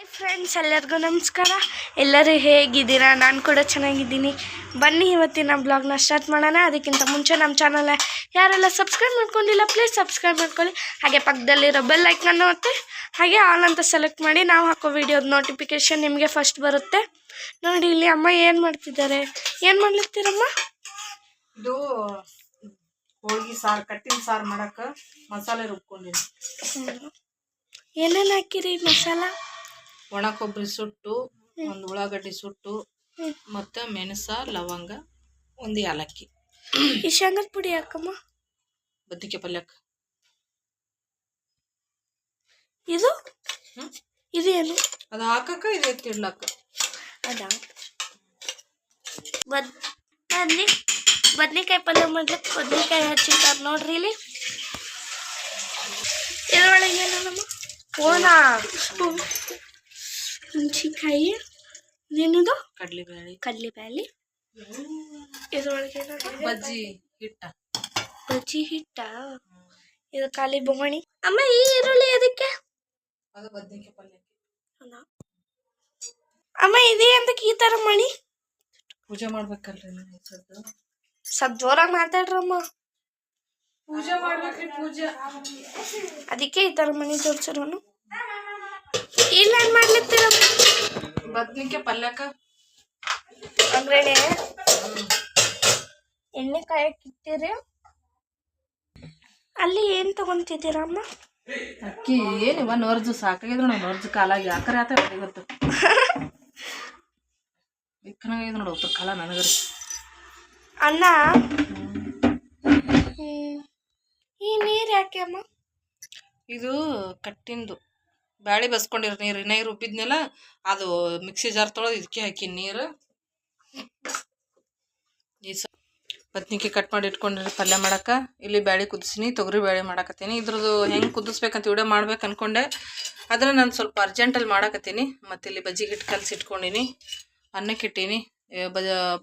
Hi friends ಎಲ್ಲರಿಗೂ ನಮಸ್ಕಾರ. ಎಲ್ಲರೂ ಹೇಗಿದ್ದೀರಾ? ನಾನು ಕೂಡ ಚೆನ್ನಾಗಿದ್ದೀನಿ. ಬನ್ನಿ ಇವತ್ತಿನ ಬ್ಲಾಗ್ನ ಸ್ಟಾರ್ಟ್ ಮಾಡೋಣ. ಅದಕ್ಕಿಂತ ಮುಂಚೆ ನಮ್ಮ ಚಾನಲ್ ಯಾರೆಲ್ಲ ಸಬ್ಸ್ಕ್ರೈಬ್ ಮಾಡ್ಕೊಂಡಿಲ್ಲ ಪ್ಲೀಸ್ ಸಬ್ಸ್ಕ್ರೈಬ್ ಮಾಡ್ಕೊಳ್ಳಿ. ಹಾಗೆ ಪಕ್ಕದಲ್ಲಿರೋ ಬೆಲ್ ಐಕನ್ನು ಮತ್ತು ಹಾಗೆ ಆಲ್ ಅಂತ ಸೆಲೆಕ್ಟ್ ಮಾಡಿ ನಾವು ಹಾಕೋ ವಿಡಿಯೋದ ನೋಟಿಫಿಕೇಷನ್ ನಿಮಗೆ ಫಸ್ಟ್ ಬರುತ್ತೆ. ನೋಡಿ ಇಲ್ಲಿ ಅಮ್ಮ ಏನು ಮಾಡ್ತಿದ್ದಾರೆ? ಏನು ಮಾಡ್ಲಿರ್ತೀರಮ್ಮ ಇದು ಹೋಳಿಗೆ ಸಾರು ಕಟ್ಟಿನ ಸಾರು ಮಾಡೋಕ್ಕೆ ಮಸಾಲೆ ರುಬ್ಕೊಂಡಿದ್ದೀನಿ. ಏನೇನು ಹಾಕಿರಿ ಮಸಾಲ? ಒಣ ಕೊಬ್ಬರಿ ಸುಟ್ಟು ಒಂದು ಉಳ್ಳಾಗಡ್ಡಿ ಸುಟ್ಟು. ಮತ್ತು ಮೆಣಸ ಲವಂಗ ಒಂದು ಏಲಕ್ಕಿ ಈ ಶೇಂಗದ ಪುಡಿ ಹಾಕಮ್ಮ. ಬದ್ನಿಕೆ ಪಲ್ಯಕ್ಕೆ ಇದು? ಹ್ಮ್? ಇದು ಏನು ಅದು ಹಾಕಕ್ಕ ಇದು ಎತ್ತಿಡ್ಲಕ್ಕ ಅದ? ಬದ್ ಬದ್ನಿ ಬದ್ನಿಕಾಯಿ ಪಲ್ಯ ಮಾಡ್ಲಿಕ್ಕೆ ಬದ್ನಿಕಾಯಿ ಹಚ್ಚಿಟ್ಟಾರ ನೋಡ್ರಿ ಇಲ್ಲಿ. ಇದ್ರೊಳಗೆ ಏನಮ್ಮ ಓನ ಹುಣ್ಸಿಕಾಯಿ ಇನ್ನೇನಿದು ಕಡ್ಲೆಬೇಳೆ ಬ್ಯಾಳಿ ಇದ್ರೊಳಗೆ ಬಜ್ಜಿ ಹಿಟ್ಟ. ಬಜ್ಜಿ ಹಿಟ್ಟ. ಇದು ಖಾಲಿ ಬೊಗಣಿ ಅಮ್ಮ ಈ ಈರುಳ್ಳಿ ಅದಕ್ಕೆ ಅದು ಪಲ್ಯಕ್ಕೆ. ಅಮ್ಮ ಇದೇ ಅಂತಕ್ಕೆ ಈ ಥರ ಮಾಡಿ. ಪೂಜೆ ಮಾಡ್ಬೇಕಲ್ರಿ ಸದ್ದು ಸ್ವಲ್ಪ ಜೋರಾಗಿ ಮಾತಾಡ್ರಮ್ಮ. ಪೂಜೆ ಮಾಡ್ಬೇಕ್ರಿ ಪೂಜೆ. ಅದಕ್ಕೆ ಈ ಥರ ಮನೆ ತೋರ್ಸಿರೋನು. ಇಲ್ಲ ಏನು ಬದ್ನಿಕಾಯಿ ಬದ್ನಿಕೆ ಪಲ್ಯಕ್ಕ ಅಂದ್ರೇನೆ ಎಣ್ಣೆ ಕಾಯಕ್ಕೆ ಇಟ್ಟಿರಿ ಅಲ್ಲಿ ಏನು ತಗೊಂತಿದ್ದೀರ ಅಮ್ಮ? ಅಕ್ಕಿ ಏನಿವ ನೋರ್ಜು ಸಾಕಾಗಿದ್ರು ನಾವು ನೋರ್ಜು ಕಾಲಾಗಿ ಯಾಕರೆ ಆತ ಗೊತ್ತು ಬಿಕ್ಕನಾಗಿದೆ ನೋಡು ಉತ್ತರ ಕಾಲ ನನಗರಿ. ಅನ್ನ ಈ ನೀರು ಯಾಕೆ ಅಮ್ಮ? ಇದು ಕಟ್ಟಿಂದು. ಬ್ಯಾಳಿ ಬಸ್ಕೊಂಡಿರ ನೀರು ನೀರು ರುಬ್ಬಿದ್ನೆಲ್ಲ ಅದು ಮಿಕ್ಸಿ ಜಾರ್ ತೊಳೆದು ಇದಕ್ಕೆ ಹಾಕಿನಿ ನೀರು. ಈ ಸ ಬದ್ನಿಕಾಯಿ ಕಟ್ ಮಾಡಿ ಇಟ್ಕೊಂಡಿರಿ ಪಲ್ಯ ಮಾಡಕ್ಕೆ. ಇಲ್ಲಿ ಬ್ಯಾಳಿ ಕುದಿಸಿನಿ ತೊಗರಿ ಬ್ಯಾಳಿ ಮಾಡಕತ್ತೀನಿ. ಇದ್ರದ್ದು ಹೆಂಗೆ ಕುದಿಸ್ಬೇಕಂತ ವಿಡಿಯೋ ಮಾಡ್ಬೇಕು ಅನ್ಕೊಂಡೆ. ಆದರೆ ನಾನು ಸ್ವಲ್ಪ ಅರ್ಜೆಂಟಲ್ಲಿ ಮಾಡಕತ್ತೀನಿ. ಮತ್ತು ಇಲ್ಲಿ ಬಜ್ಜಿ ಹಿಟ್ಟು ಕಲಸಿ ಇಟ್ಕೊಂಡಿನಿ. ಅನ್ನಕ್ಕೆ ಇಟ್ಟೀನಿ.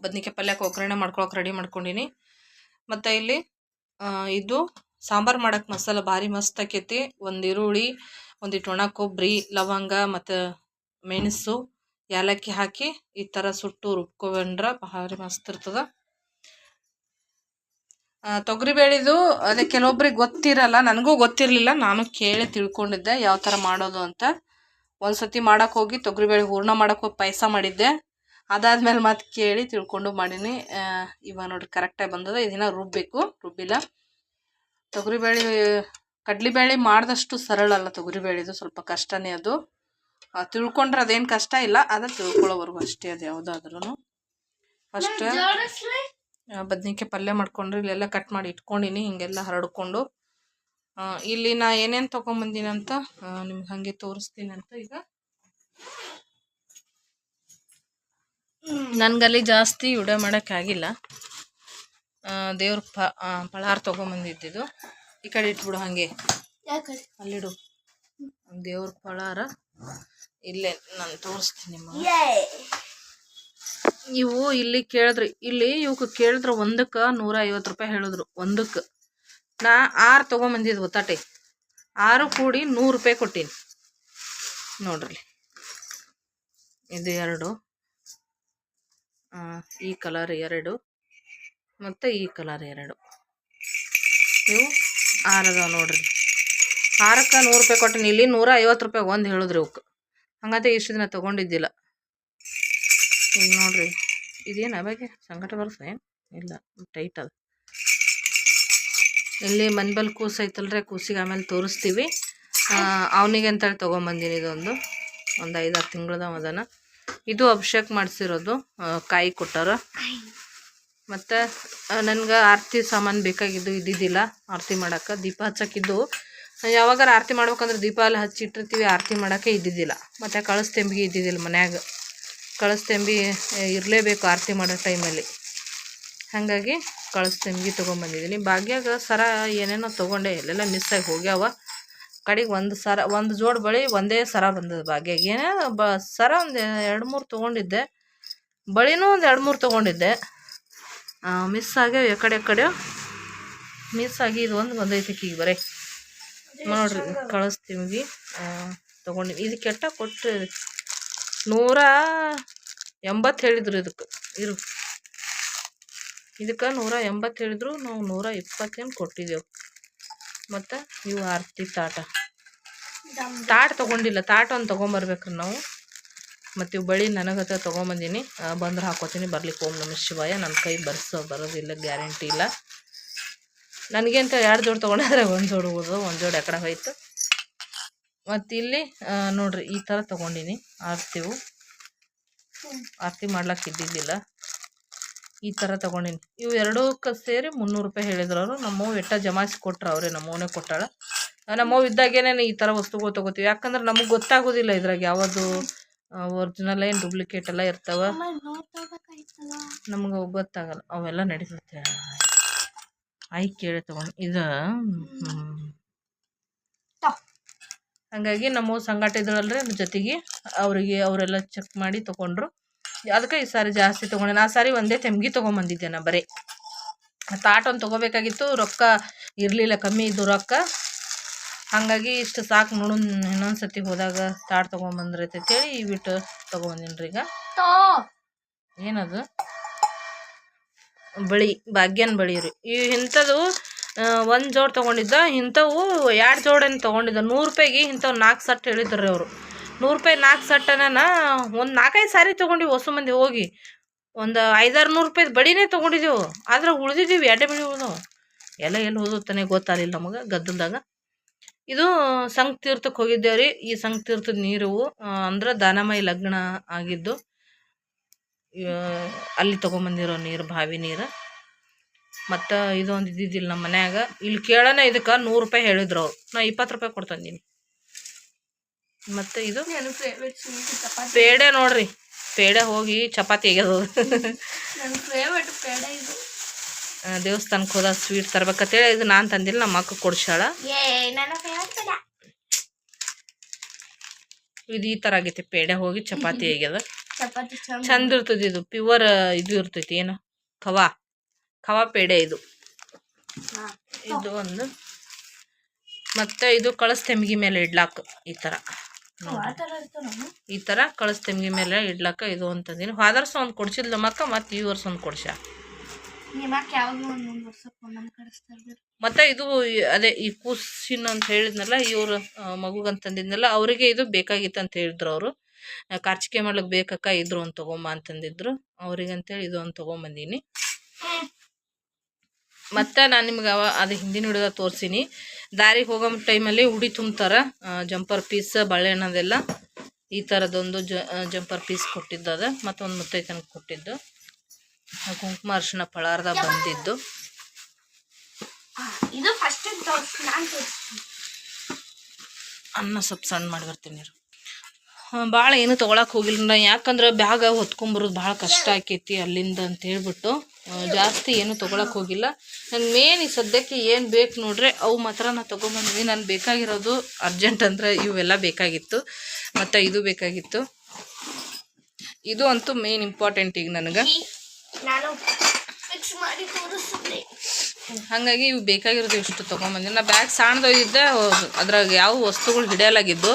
ಬದ್ನಿಕಾಯಿ ಪಲ್ಯಕ್ಕೆ ಒಗ್ಗರಣೆ ಮಾಡ್ಕೊಳಕ್ಕೆ ರೆಡಿ ಮಾಡ್ಕೊಂಡಿನಿ. ಮತ್ತು ಇಲ್ಲಿ ಇದು ಸಾಂಬಾರು ಮಾಡಕ್ಕೆ ಮಸಾಲ ಭಾರಿ ಮಸ್ತ್ ಆಕೈತಿ. ಒಂದು ಈರುಳ್ಳಿ ಒಂದಿಟ್ಟು ಒಣ ಕೊಬ್ಬರಿ ಲವಂಗ ಮತ್ತು ಮೆಣಸು, ಏಲಕ್ಕಿ ಹಾಕಿ ಈ ಥರ ಸುಟ್ಟು ರುಬ್ಕೊಂಡ್ರೆ ಭಾರಿ ಮಸ್ತ್ ಇರ್ತದ. ತೊಗರಿಬೇಳಿದು ಅದೇ ಕೆಲವೊಬ್ರಿಗೆ ಗೊತ್ತಿರಲ್ಲ, ನನಗೂ ಗೊತ್ತಿರಲಿಲ್ಲ, ನಾನು ಕೇಳಿ ತಿಳ್ಕೊಂಡಿದ್ದೆ ಯಾವ ಥರ ಮಾಡೋದು ಅಂತ. ಒಂದು ಸತಿ ಮಾಡೋಕೆ ಹೋಗಿ ತೊಗರಿಬೇಳೆ ಹೂರ್ಣ ಮಾಡೋಕೆ ಹೋಗಿ ಪಾಯಸ ಮಾಡಿದ್ದೆ. ಅದಾದ್ಮೇಲೆ ಮತ್ತೆ ಕೇಳಿ ತಿಳ್ಕೊಂಡು ಮಾಡೀನಿ. ಇವಾಗ ನೋಡಿ ಕರೆಕ್ಟಾಗಿ ಬಂದದ, ಇದನ್ನ ರುಬ್ಬಬೇಕು ರುಬ್ಬಿಲ್ಲ. ತೊಗರಿಬೇಳೆ ಕಡ್ಲಿಬೇಳೆ ಮಾಡಿದಷ್ಟು ಸರಳ ಅಲ್ಲ ತೊಗರಿಬೇಳೆದು ಸ್ವಲ್ಪ ಕಷ್ಟನೇ ಅದು. ತಿಳ್ಕೊಂಡ್ರೆ ಅದೇನು ಕಷ್ಟ ಇಲ್ಲ ಅದ ತಿಳ್ಕೊಳ್ಳೋವರೆಗೂ ಅಷ್ಟೇ ಅದು ಯಾವುದಾದ್ರೂ ಫಸ್ಟ್ ಬದ್ನಿಕಾಯಿ ಪಲ್ಯ ಮಾಡ್ಕೊಂಡ್ರೆ ಇಲ್ಲೆಲ್ಲ ಕಟ್ ಮಾಡಿ ಇಟ್ಕೊಂಡಿನಿ ಹಿಂಗೆಲ್ಲ ಹರಡ್ಕೊಂಡು. ಇಲ್ಲಿ ನಾ ಏನೇನು ತೊಗೊಂಬಂದಿನ ಅಂತ ನಿಮ್ಗೆ ಹಾಗೆ ತೋರಿಸ್ತೀನಿ ಅಂತ ಈಗ. ನನಗಲ್ಲಿ ಜಾಸ್ತಿ ವಿಡಿಯೋ ಮಾಡೋಕ್ಕಾಗಿಲ್ಲ. ದೇವ್ರ ಪ ಪಳಾರ್ ತೊಗೊಂಬಂದಿದ್ದಿದ್ದು ಈ ಕಡೆ ಇಟ್ಬಿಡು ಹಾಗೆ. ಅಲ್ಲಿಡು. ದೇವ್ರ ಪಳಾರ. ಇಲ್ಲೇ ನಾನು ತೋರಿಸ್ತೀನಿ ನಿಮಗೆ. ಇವು ಇಲ್ಲಿ ಕೇಳಿದ್ರಿ. ಇಲ್ಲಿ ಇವಕ್ಕೆ ಕೇಳಿದ್ರೆ ಒಂದಕ್ಕೆ ನೂರ ಐವತ್ತು ರೂಪಾಯಿ ಹೇಳಿದ್ರು. ಒಂದಕ್ಕೆ. ನಾ ಆರು ತೊಗೊಂಬಂದಿದ್ದು ಒತ್ತಾಟೆ ಆರು ಕೂಡಿ ನೂರು ರೂಪಾಯಿ ಕೊಟ್ಟೀನಿ. ನೋಡ್ರಿ. ಇದು ಎರಡು. ಆ, ಈ ಕಲರ್ ಎರಡು. ಮತ್ತು ಈ ಕಲರ್ ಎರಡು. ಇವು ಆರು ಅದಾವ ನೋಡ್ರಿ. ಆರಕ್ಕೆ ನೂರು ರೂಪಾಯಿ ಕೊಟ್ಟಿನಿ, ಇಲ್ಲಿ ನೂರ ಐವತ್ತು ರೂಪಾಯಿ ಒಂದು ಹೇಳಿದ್ರಿ ಅವಕ್ಕೆ ಹಂಗಂತ ಇಷ್ಟು ದಿನ ತೊಗೊಂಡಿದ್ದಿಲ್ಲ. ಇಲ್ಲಿ ನೋಡ್ರಿ, ಇದೇನು ಅವಾಗೆ ಸಂಕಟ ಬರ್ತದೆ ಏನು? ಇಲ್ಲ, ಟೈಟ್ ಅದು. ಇಲ್ಲಿ ಮನ್ಬಲ್ ಕೂಸು ಐತಲ್ರಿ ಕೂಸಿಗೆ ಆಮೇಲೆ ತೋರಿಸ್ತೀವಿ. ಅವನಿಗೆ ಅಂತೇಳಿ ತೊಗೊಂಬಂದೀನಿ ಇದೊಂದು. ಒಂದು ಐದಾರು ತಿಂಗಳದ ಅದನ್ನು. ಇದು ಅಭಿಷೇಕ್ ಮಾಡಿಸಿರೋದು ಕಾಯಿ ಕೊಟ್ಟಾರ ಮತ್ತು ನನ್ಗೆ ಆರತಿ ಸಾಮಾನು ಬೇಕಾಗಿದ್ದು ಇದ್ದಿದ್ದಿಲ್ಲ. ಆರತಿ ಮಾಡೋಕ್ಕೆ ದೀಪ ಹಚ್ಚಕ್ಕಿದ್ದು ಯಾವಾಗಾರ ಆರತಿ ಮಾಡ್ಬೇಕಂದ್ರೆ ದೀಪ ಎಲ್ಲ ಹಚ್ಚಿಟ್ಟಿರ್ತೀವಿ ಆರತಿ ಮಾಡೋಕ್ಕೆ ಇದ್ದಿದ್ದಿಲ್ಲ. ಮತ್ತು ಕಳಸ್ತಂಬಿಗೆ ಇದ್ದಿದ್ದಿಲ್ಲ ಮನ್ಯಾಗ. ಕಳಸ್ತಂಬಿ ಇರಲೇಬೇಕು ಆರತಿ ಮಾಡೋ ಟೈಮಲ್ಲಿ. ಹಾಗಾಗಿ ಕಳಸ್ತಂಬಿಗೆ ತೊಗೊಂಬಂದಿದ್ದೀನಿ. ಭಾಗ್ಯಾಗ ಸರ ಏನೇನೋ ತೊಗೊಂಡೆ, ಎಲ್ಲೆಲ್ಲ ಮಿಸ್ ಆಗಿ ಹೋಗ್ಯಾವ. ಕಡೆಗೆ ಒಂದು ಸರ, ಒಂದು ಜೋಡು ಬಳಿ ಒಂದೇ ಸರ ಬಂದದ ಭಾಗ್ಯಾಗ. ಏನೇ ಬ, ಸರ ಒಂದು ಎರಡು ಮೂರು ತೊಗೊಂಡಿದ್ದೆ. ಬಳಿನೂ ಒಂದು ಎರಡು ಮೂರು ತೊಗೊಂಡಿದ್ದೆ. ಮಿಸ್ ಆಗ್ಯಾವ ಎಕಡೆ ಕಡೆ ಮಿಸ್ ಆಗಿ ಇದು ಒಂದು ಬಂದೈತಿ ಈಗ ಬರೀ. ನೋಡ್ರಿ ಕಳಿಸ್ತೀವಿ ತೊಗೊಂಡಿವಿ ಇದು ಕೆಟ್ಟ ಕೊಟ್ಟು ನೂರ ಎಂಬತ್ತು ಹೇಳಿದ್ರು ಇದಕ್ಕೆ ಇರು. ಇದಕ್ಕೆ ನೂರ ಎಂಬತ್ತು ಹೇಳಿದ್ರು ನಾವು ನೂರ ಇಪ್ಪತ್ತೇನು ಕೊಟ್ಟಿದ್ದೆವು. ಮತ್ತು ಇವು ಆರತಿ ತಾಟ. ತಾಟ್ ತೊಗೊಂಡಿಲ್ಲ ತಾಟ ಒಂದು ತೊಗೊಂಬರ್ಬೇಕ್ರಿ ನಾವು. ಮತ್ತು ಬಳಿ ಹತ್ರ ತೊಗೊಂಬಂದೀನಿ. ಬಂದ್ರೆ ಹಾಕೋತೀನಿ. ಬರ್ಲಿಕ್ಕೆ ಓಂ ನಮ್ಮ ಶಿವಾಯ. ನನ್ನ ಕೈ ಬರ್ಸೋ ಬರೋದಿಲ್ಲ ಗ್ಯಾರಂಟಿ ಇಲ್ಲ. ನನಗೆ ಅಂತ ಎರಡು ಜೋಡಿ ತೊಗೊಂಡ್ರೆ ಒಂದು ಜೋಡಿ ಹೋದು ಒಂದು ಜೋಡಿ ಎಕಡೆ ಹೋಯ್ತು. ಮತ್ತು ಇಲ್ಲಿ ನೋಡ್ರಿ, ಈ ಥರ ತೊಗೊಂಡಿನಿ ಆರ್ತಿವು ಆರ್ತಿ ಮಾಡ್ಲಕ್ಕೆ ಇದ್ದಿದ್ದಿಲ್ಲ. ಈ ಥರ ತೊಗೊಂಡಿನಿ. ಇವು ಎರಡೂಕ್ಕೆ ಸೇರಿ ಮುನ್ನೂರು ರೂಪಾಯಿ ಹೇಳಿದ್ರು ಅವರು. ನಮ್ಮವ್ವ ಎಟ್ಟ ಜಮಾಯಿಸಿ ಕೊಟ್ರು ಅವರೇ ನಮ್ಮವನೇ ಕೊಟ್ಟಾಳ. ನಮ್ಮವ್ವ ಇದ್ದಾಗೇನೆ ಈ ಥರ ವಸ್ತುಗಳು ತೊಗೋತೀವಿ. ಯಾಕಂದ್ರೆ ನಮಗೆ ಗೊತ್ತಾಗೋದಿಲ್ಲ ಇದ್ರಾಗ ಯಾವುದು. ಒರಿಜಿನಲ್ ಏನು ಡುಪ್ಲಿಕೇಟ್ ಎಲ್ಲ ಇರ್ತಾವ? ನಮ್ಗೆ ಅವು ಗೊತ್ತಾಗಲ್ಲ. ಅವೆಲ್ಲ ನಡೀತೈತೆ. ಆಯ್ ಕೇಳಿ ತಗೊಂಡು. ಇದು ಹಾಗಾಗಿ ನಮ್ಮ ಸಂಗಾಟ ಇದ್ರಲ್ರಿ ಜೊತೆಗೆ ಅವರಿಗೆ ಅವರೆಲ್ಲ ಚೆಕ್ ಮಾಡಿ ತೊಗೊಂಡ್ರು. ಅದಕ್ಕೆ ಈ ಸಾರಿ ಜಾಸ್ತಿ ತೊಗೊಂಡೆ. ಆ ಸಾರಿ ಒಂದೇ ತೆಮ್ಗಿ ತೊಗೊಂಬಂದಿದ್ದೆ ನಾ ಬರೀ. ತಾಟ್ ಒಂದು ತೊಗೋಬೇಕಾಗಿತ್ತು. ರೊಕ್ಕ ಇರಲಿಲ್ಲ ಕಮ್ಮಿ ಇದ್ದು ರೊಕ್ಕ. ಹಾಗಾಗಿ ಇಷ್ಟು ಸಾಕು ನೋಡು ಇನ್ನೊಂದು ಸತಿ ಹೋದಾಗ ತಾಟ್ ತೊಗೊಂಬಂದ್ರೈತೆ ಅಂತೇಳಿ ಈ ಬಿಟ್ಟು ತೊಗೊಂಬಂದಿನಿ ರೀ ಈಗ ಏನದು? ಬಳಿ ಭಾಗ್ಯನ ಬಳಿ ರೀ. ಈ ಇಂಥದ್ದು ಒಂದು ಜೋಡಿ ತೊಗೊಂಡಿದ್ದ ಇಂಥವು ಎರಡು ಜೋಡೇನು ತೊಗೊಂಡಿದ್ದ? ನೂರು ರೂಪಾಯಿಗೆ ಇಂಥವು ನಾಲ್ಕು ಸಟ್ ಹೇಳಿದ್ರು ರೀ ಅವರು. ನೂರು ರೂಪಾಯಿ ನಾಲ್ಕು ಸಟ್ಟನ ಒಂದು ನಾಲ್ಕೈದು ಸಾರಿ ತೊಗೊಂಡಿವಿ ಹೊಸ ಮಂದಿ ಹೋಗಿ ಒಂದು ಐದಾರು ನೂರು ರೂಪಾಯ್ದು ಬಡಿನೇ ತೊಗೊಂಡಿದ್ದೆವು ಆದ್ರೆ ಉಳಿದಿದ್ದೀವಿ ಎಡೆ ಬಿಡಿ ಉಳಿದವು ಎಲ್ಲ ಎಲ್ಲಿ ಓದುತ್ತಾನೆ ಗೊತ್ತಾಗಲಿಲ್ಲ ನಮಗೆ ಗದ್ದಲ್ದಾಗ. ಇದು ಸಂಘತೀರ್ಥಕ್ಕೆ ಹೋಗಿದ್ದೇವೆ ರೀ. ಈ ಸಂಘ ತೀರ್ಥದ ನೀರು ಅಂದ್ರೆ ದಾನಮಯ ಲಗ್ನ ಆಗಿದ್ದು ಅಲ್ಲಿ ತೊಗೊಂಬಂದಿರೋ ನೀರು ಬಾವಿ ನೀರು. ಮತ್ತು ಇದೊಂದು ಇದ್ದಿದ್ದಿಲ್ಲ ನಮ್ಮ ಮನ್ಯಾಗ. ಇಲ್ಲಿ ಕೇಳೋಣ ಇದಕ್ಕೆ ನೂರು ರೂಪಾಯಿ ಹೇಳಿದ್ರು ಅವ್ರು. ನಾ ಇಪ್ಪತ್ತು ರೂಪಾಯಿ ಕೊಡ್ತಂದೀನಿ ಮತ್ತು ಇದು? ಪೇಡೆ ನೋಡ್ರಿ. ಪೇಡೆ ಹೋಗಿ ಚಪಾತಿ ಆಗ್ಯದ ನನ್ನ ಫೇವ್ರೆಟ್ ಪೇಡ ಇದು ದೇವಸ್ಥಾನಕ್ಕೆ ಹೋದ ಸ್ವೀಟ್ ತರ್ಬೇಕಂತೇಳಿ ಇದು ನಾನು ತಂದಿಲ್ಲ ನಮ್ಮ ಅಕ್ಕ ಕೊಡ್ಸಾಳ ಇದು ಈ ಥರ ಆಗೈತಿ ಪೇಡೆ ಹೋಗಿ ಚಪಾತಿ ಆಗ್ಯದ. ಚಂದ. ಇರ್ತದೆ ಇದು ಪ್ಯೂರ್ ಇದು ಇರ್ತೈತಿ ಏನು? ಖವಾ ಖವಾ ಪೇಡೆ ಇದು. ಇದು ಒಂದು. ಮತ್ತೆ ಇದು ಕಳಸ್ ತೆಮ್ಗಿ ಮೇಲೆ ಇಡ್ಲಾಕ ಈ ಥರ ಈ ಥರ ಕಳಸ್ ತೆಮ್ಗಿ ಮೇಲೆ ಇಡ್ಲಾಕ ಇದು ಅಂತಂದಿನಿ. ಹೋದರ್ಸ ಒಂದು ಕೊಡ್ಸಿದ್ಲು ನಮ್ಮಕ್ಕ ಮತ್ತು ಈ ವರ್ಷ ಒಂದು ಕೊಡ್ಸ್ಯಾ ಮತ್ತೆ ಇದು ಅದೇ ಈ ಕೂಸಿನ ಅಂತ ಹೇಳಿದ್ನಲ್ಲ, ಇವ್ರು ಮಗುಗಂತಂದಿದ್ನಲ್ಲ ಅವರಿಗೆ ಇದು ಬೇಕಾಗಿತ್ತು ಅಂತ ಹೇಳಿದ್ರು ಅವರು. ಕಾರ್ಚಿಕೆ ಮಾಡ್ಲಿಕ್ಕೆ ಬೇಕಕ್ಕ, ಇದ್ರು ಒಂದು ತಗೊಂಬ ಅಂತಂದಿದ್ರು. ಅವ್ರಿಗೆ ಅಂತೇಳಿ ಇದು ಒಂದು ತೊಗೊಂಬಂದೀನಿ ಮತ್ತೆ ನಾನು ನಿಮ್ಗೆ ಅವ ಅದು ಹಿಂದಿನ ಹಿಡಿದ ತೋರಿಸೀನಿ. ದಾರಿಗೆ ಹೋಗೋ ಟೈಮಲ್ಲಿ ಉಡಿ ತುಂಬ್ತಾರ ಜಂಪರ್ ಪೀಸ್ ಬಾಳೆಹಣ್ಣದೆಲ್ಲ ಈ ಥರದೊಂದು ಜಂಪರ್ ಪೀಸ್ ಕೊಟ್ಟಿದ್ದದ ಮತ್ತೊಂದು ಮುತ್ತೈತನ ಕೊಟ್ಟಿದ್ದು. ಕುಂಕುಮ ಅರ್ಶಿನ ಪಳಾರ್ದ ಬಂದಿದ್ದು. ಇದು ಫಸ್ಟ್ ಅನ್ನ ಸ್ವಲ್ಪ ಸಣ್ಣ ಮಾಡಿ ಬರ್ತೀನಿ. ಭಾಳ ಏನು ತೊಗೊಳಕ್ಕೆ ಹೋಗಿಲ್ಲ ಯಾಕಂದ್ರೆ ಬ್ಯಾಗ ಹೊತ್ಕೊಂಬರೋದು ಭಾಳ ಕಷ್ಟ ಆಕೈತಿ ಅಲ್ಲಿಂದ ಅಂತ ಹೇಳ್ಬಿಟ್ಟು ಜಾಸ್ತಿ ಏನು ತೊಗೊಳಕ್ಕೆ ಹೋಗಿಲ್ಲ. ನಾನು ಮೇನ್ ಈ ಸದ್ಯಕ್ಕೆ ಏನು ಬೇಕು ನೋಡ್ರೆ ಅವು ಮಾತ್ರ ನಾ ತಗೊಂಬಂದ್ವಿ. ನಾನು ಬೇಕಾಗಿರೋದು ಅರ್ಜೆಂಟ್ ಅಂದ್ರೆ ಇವೆಲ್ಲ ಬೇಕಾಗಿತ್ತು. ಮತ್ತು ಇದು ಬೇಕಾಗಿತ್ತು. ಇದು ಅಂತೂ ಮೇನ್ ಇಂಪಾರ್ಟೆಂಟ್ ಈಗ ನನಗೆ. ನಾನು ಫಿಕ್ಸ್ ಮಾಡಿ ಹಾಗಾಗಿ ಇವು ಬೇಕಾಗಿರೋದು ಇಷ್ಟು ತೊಗೊಂಬಂದಿನಿ ನಾ ಬ್ಯಾಗ್ ಸಣ್ಣದೊಯ್ದಿದ್ದೆ ಅದ್ರಾಗ ಯಾವ ವಸ್ತುಗಳು ಹಿಡಿಯಲಾಗಿದ್ದು,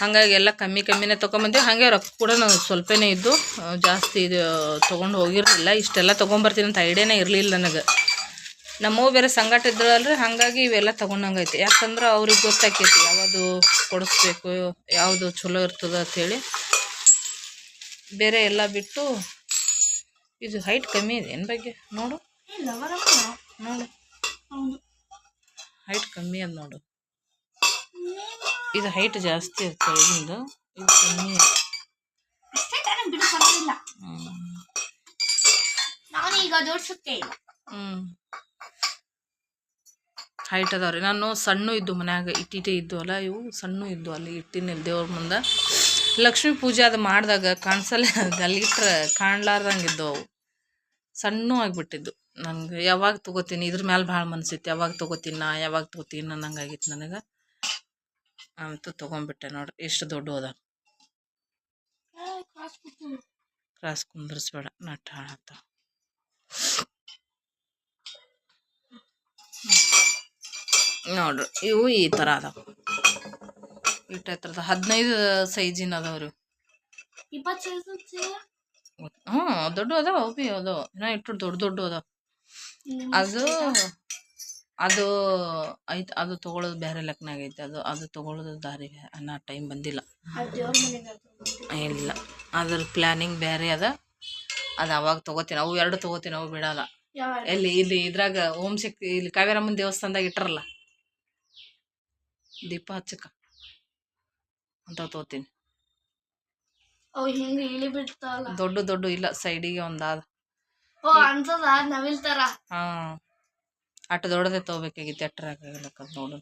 ಹಾಗಾಗಿ ಎಲ್ಲ ಕಮ್ಮಿ ಕಮ್ಮಿನೇ ತೊಗೊಂಬಂದಿವಿ ಹಾಗೆ ರೊಕ್ಕ ಕೂಡ ನಾವು ಸ್ವಲ್ಪನೇ ಇದ್ದು ಜಾಸ್ತಿ ಇದು, ತೊಗೊಂಡು ಹೋಗಿರಲಿಲ್ಲ. ಇಷ್ಟೆಲ್ಲ ತೊಗೊಂಬರ್ತೀನಿ ಅಂತ ಐಡಿಯಾನೇ ಇರಲಿಲ್ಲ ನನಗೆ. ನಮ್ಮವು ಬೇರೆ ಸಂಘಟ ಇದ್ರಲ್ರಿ ಹಾಗಾಗಿ ಇವೆಲ್ಲ ತೊಗೊಂಡಂಗೈತಿ. ಯಾಕಂದ್ರೆ ಅವ್ರಿಗೆ ಗೊತ್ತಾಕೈತಿ ಯಾವುದು ಕೊಡಿಸ್ಬೇಕು, ಯಾವುದು ಚಲೋ ಇರ್ತದ ಅಂಥೇಳಿ ಬೇರೆ ಎಲ್ಲ ಬಿಟ್ಟು ಇದು ಹೈಟ್ ಕಮ್ಮಿ ಇದೆ. ಏನು ಬಗ್ಗೆ? ನೋಡು. ನೋಡು. ಹೈಟ್ ಕಮ್ಮಿ ಅದ ನೋಡು. ಇದು ಹೈಟ್ ಜಾಸ್ತಿ ಇರ್ತದೆ ಕೆಳಗಿಂದ ಇದು ಕಮ್ಮಿ ಹೈಟ್ ಅದಾವ್ರಿ. ನಾನು ಸಣ್ಣ ಇದ್ದು ಮನ್ಯಾಗ, ಇಟ್ಟಿಟ್ಟೆ ಇದ್ದು ಅಲ್ಲ, ಇವು ಸಣ್ಣ ಇದ್ದು ಅಲ್ಲಿ ಇಟ್ಟಿನಲ್ಲಿ ದೇವ್ರ ಮುಂದೆ. ಲಕ್ಷ್ಮೀ ಪೂಜೆ ಅದು ಮಾಡಿದಾಗ ಕಾಣಿಸಲ್ಲ, ಅಲ್ಲಿ ಇಟ್ರೆ ಕಾಣ್ಲಾರ್ದಂಗೆ ಇದ್ದು ಅವು. ಸಣ್ಣ ಆಗಿಬಿಟ್ಟಿದ್ದು. ನಂಗೆ ಯಾವಾಗ ತೊಗೋತೀನಿ, ಇದ್ರ ಮ್ಯಾಲೆ ಭಾಳ ಮನಸ್ಸಿತ್ತು ಯಾವಾಗ ತೊಗೋತೀನಿ ನಾ ಯಾವಾಗ ತೊಗೋತೀನಿ ಅನ್ನಂಗಾಗಿತ್ತು ನನಗೆ. ಅಂತೂ ತೊಗೊಂಬಿಟ್ಟೆ ನೋಡ್ರಿ, ಎಷ್ಟು ದೊಡ್ಡ ಹೋದ. ಕ್ರಾಸ್ ಕುಂದ್ರಿಸ್ಬೇಡ, ನಟ್ ಹಾಳತ್ತ ನೋಡ್ರಿ, ಇವು ಈ ಥರ ಅದಾವ. ಇಟ್ಟು ಎತ್ತರದ ಹದಿನೈದು ಸೈಜಿನ ಅದಾವ್ರಿ. ರೀ ಹ್ಞೂ ದೊಡ್ಡ ಅದಾವ ಅವು ಭೀ ಅದಾವ. ಇನ್ನ ಇಟ್ಟು ದೊಡ್ಡ ದೊಡ್ಡ ಅದಾವ. ಅದು ಅದು ಐತ್ ಅದು ತಗೊಳ್ಳೋದು ಬೇರೆ ಲೆಕ್ಕನಾಗ ಐತೆ. ಅದು ಅದು ತಗೊಳ್ಳೋದು ದಾರಿ ಅನ್ನೋ ಟೈಮ್ ಬಂದಿಲ್ಲ. ಇಲ್ಲ. ಅದ್ರ ಪ್ಲ್ಯಾನಿಂಗ್ ಬೇರೆ ಅದ. ಅದು ಅವಾಗ ತಗೋತೀನಿ. ಅವು ಎರಡು ತಗೋತೀನಿ ಅವು ಬಿಡಲ್ಲ. ಎಲ್ಲಿ ಇಲ್ಲಿ ಇದ್ರಾಗ ಓಂ ಶಕ್ತಿ ಇಲ್ಲಿ ಕಾವೇರಮ್ಮನ ದೇವಸ್ಥಾನದಾಗ ಇಟ್ಟರಲ್ಲ ದೀಪ ಹಚ್ಚಕ. ಅಂತ ಅವು ಹಿಂಗೆ ಇಳಿ ಬಿಡ್ತಾವಲ್ಲ ದೊಡ್ಡ ದೊಡ್ಡ ಇಲ್ಲ ಸೈಡಿಗೆ ಒಂದಾದ ಓ ಅನ್ಸದ? ನವಿಲ್ ತರ? ಹಾಂ. ದೊಡ್ಡದೇ ತಗೋಬೇಕಾಗಿತ್ತು ಎಟ್ಟರಾಗಲ್ಲ ನೋಡು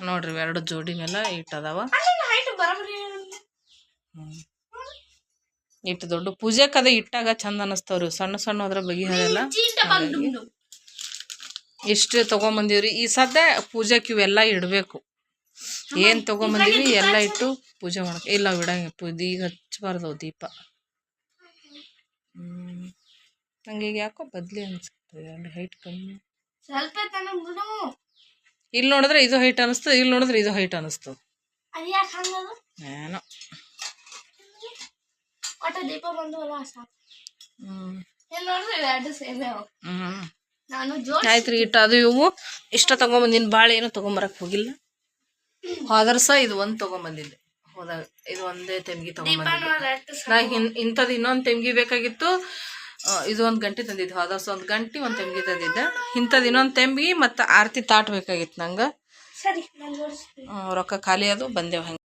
ನೋಡ್ರಿ ಎರಡು ಜೋಡಿ ಮೇಲೆ ಇಟ್ಟು ಹ್ಮ್. ಇಟ್ಟು ದೊಡ್ಡ ಪೂಜೆಗೆ ಅದ ಇಟ್ಟಾಗ ಚಂದ ಅನಸ್ತವ್ರಿ. ಸಣ್ಣ ಸಣ್ಣ ಅದ್ರ ಬಗೆ ಅದೆಲ್ಲ ಇಷ್ಟು ತಗೊಂಬಂದಿವ್ರಿ. ಈ ಸದ್ಯ ಪೂಜೆಗೆ ಇವೆಲ್ಲ ಇಡಬೇಕು. ಏನ್ ತಗೊಂಬಂದಿವಿ? ಎಲ್ಲ ಇಟ್ಟು ಪೂಜೆ ಮಾಡಕ್ ಇಲ್ಲ ಬಿಡಂಗ ಪೂಜೆ ಈಗ ಹಚ್ಚಬಾರ್ದು ದೀಪ. ಹ್ಮ್. ನಂಗೆ ಈಗ ಯಾಕೋ ಬದ್ಲಿ ಅನ್ಸುತ್ತೆ ಅಲ್ಲಿ ಹೈಟ್ ಕಮ್ಮಿ. ಸ್ವಲ್ಪ ಇಲ್ಲಿ ನೋಡಿದ್ರೆ ಇದು ಹೈಟ್ ಅನಿಸ್ತು ಇಲ್ಲಿ ನೋಡಿದ್ರೆ ಇದು ಹೈಟ್ ಅನಿಸ್ತು. ಏನೋ. ದೀಪ ಬಂದವಲ್ಲ ಆಯ್ತು ರೀ ಇಟ್ಟು ಅದು ಇವು. ಇಷ್ಟ ತಗೊಂಬಂದಿನ ಭಾಳ ಏನು ತೊಗೊಂಬರಕ್ಕೆ ಹೋಗಿಲ್ಲ. ಹೋದ್ರ ಸಹ ಇದು ಒಂದು ತೊಗೊಂಬಂದಿದ್ದೆ. ಹೋದಾಗ ಇದು ಒಂದೇ ತೆಂಗಿ ತಗೊಂಡ್ ನಾ ಹಿನ್ ಇಂಥದ್ದು ಇನ್ನೊಂದು ತೆಮ್ಗಿ ಬೇಕಾಗಿತ್ತು. ಇದು ಒಂದು ಗಂಟೆ ತಂದಿದ್ದೆ. ಹೋದ ಒಂದ್ ಒಂದು ಗಂಟೆ ಒಂದು ತೆಂಗಿ ತಂದಿದ್ದೆ. ಇಂಥದ್ದು ಇನ್ನೊಂದು ತೆಮ್ಗಿ ಮತ್ತು ಆರತಿ ತಾಟ್ ಬೇಕಾಗಿತ್ತು ನಂಗೆ. ರೊಕ್ಕ ಖಾಲಿ ಅದು ಬಂದೆವು ಹಂಗೆ.